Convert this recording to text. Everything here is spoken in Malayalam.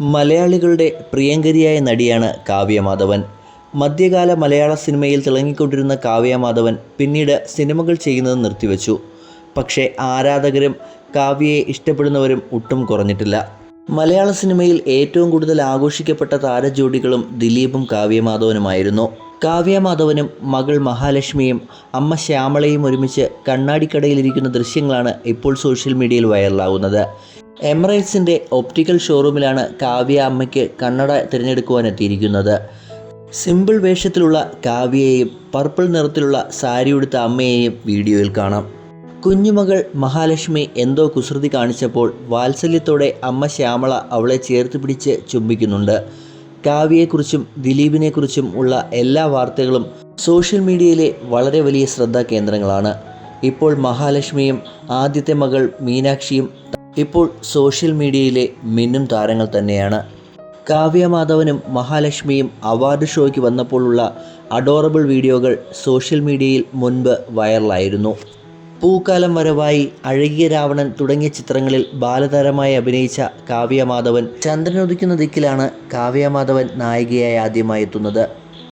മലയാളികളുടെ പ്രിയങ്കരിയായ നടിയാണ് കാവ്യ മാധവൻ മധ്യകാല മലയാള സിനിമയിൽ തിളങ്ങിക്കൊണ്ടിരുന്ന കാവ്യ മാധവൻ പിന്നീട് സിനിമകൾ ചെയ്യുന്നത് നിർത്തിവെച്ചു. പക്ഷേ ആരാധകരും കാവ്യയെ ഇഷ്ടപ്പെടുന്നവരും ഒട്ടും കുറഞ്ഞിട്ടില്ല. മലയാള സിനിമയിൽ ഏറ്റവും കൂടുതൽ ആഘോഷിക്കപ്പെട്ട താരജോഡികളും ദിലീപും കാവ്യ മാധവനുമായിരുന്നു കാവ്യ മാധവനും മകൾ മഹാലക്ഷ്മിയും അമ്മ ശ്യാമളയും ഒരുമിച്ച് കണ്ണാടിക്കടയിലിരിക്കുന്ന ദൃശ്യങ്ങളാണ് ഇപ്പോൾ സോഷ്യൽ മീഡിയയിൽ വൈറലാകുന്നത് എമിറേറ്റ്സിന്റെ ഒപ്റ്റിക്കൽ ഷോറൂമിലാണ് കാവ്യ അമ്മയ്ക്ക് കണ്ണട തിരഞ്ഞെടുക്കുവാനെത്തിയിരിക്കുന്നത് സിമ്പിൾ വേഷത്തിലുള്ള കാവ്യയെയും പർപ്പിൾ നിറത്തിലുള്ള സാരി ഉടുത്ത അമ്മയെയും വീഡിയോയിൽ കാണാം. കുഞ്ഞുമകൾ മഹാലക്ഷ്മി എന്തോ കുസൃതി കാണിച്ചപ്പോൾ വാത്സല്യത്തോടെ അമ്മ ശ്യാമള അവളെ ചേർത്ത് പിടിച്ച് ചുംബിക്കുന്നുണ്ട്. കാവ്യയെക്കുറിച്ചും ദിലീപിനെക്കുറിച്ചും ഉള്ള എല്ലാ വാർത്തകളും സോഷ്യൽ മീഡിയയിലെ വളരെ വലിയ ശ്രദ്ധാ കേന്ദ്രങ്ങളാണ്. ഇപ്പോൾ മഹാലക്ഷ്മിയും ആദ്യത്തെ മകൾ മീനാക്ഷിയും ഇപ്പോൾ സോഷ്യൽ മീഡിയയിലെ മിന്നും താരങ്ങൾ തന്നെയാണ്. കാവ്യ മാധവനും മഹാലക്ഷ്മിയും അവാർഡ് ഷോയ്ക്ക് വന്നപ്പോഴുള്ള അഡോറബിൾ വീഡിയോകൾ സോഷ്യൽ മീഡിയയിൽ മുൻപ് വൈറലായിരുന്നു. പൂക്കാലം വരവായി അഴകിയ രാവണൻ തുടങ്ങിയ ചിത്രങ്ങളിൽ ബാലതാരമായി അഭിനയിച്ച കാവ്യ മാധവൻ ചന്ദ്രനുദിക്കുന്ന ദിക്കിലാണ് കാവ്യ മാധവൻ നായികയായി ആദ്യമായി എത്തുന്നത്.